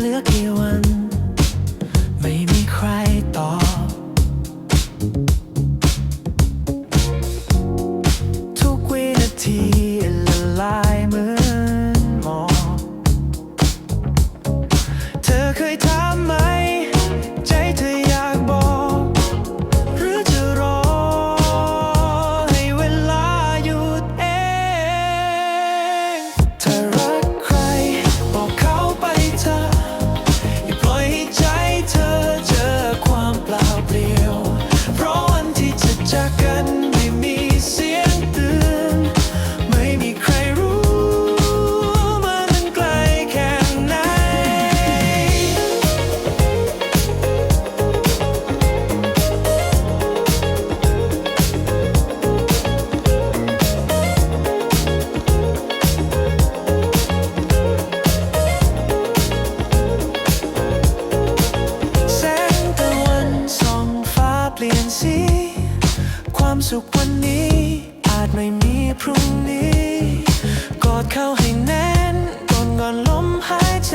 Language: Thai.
เหลือกี่วัน ไม่มีใครตอบ Jack. สุขวันนี้ อาจไม่มีพรุ่งนี้ กอดเข้าให้แน่นก่อนก่อนลมหายใจ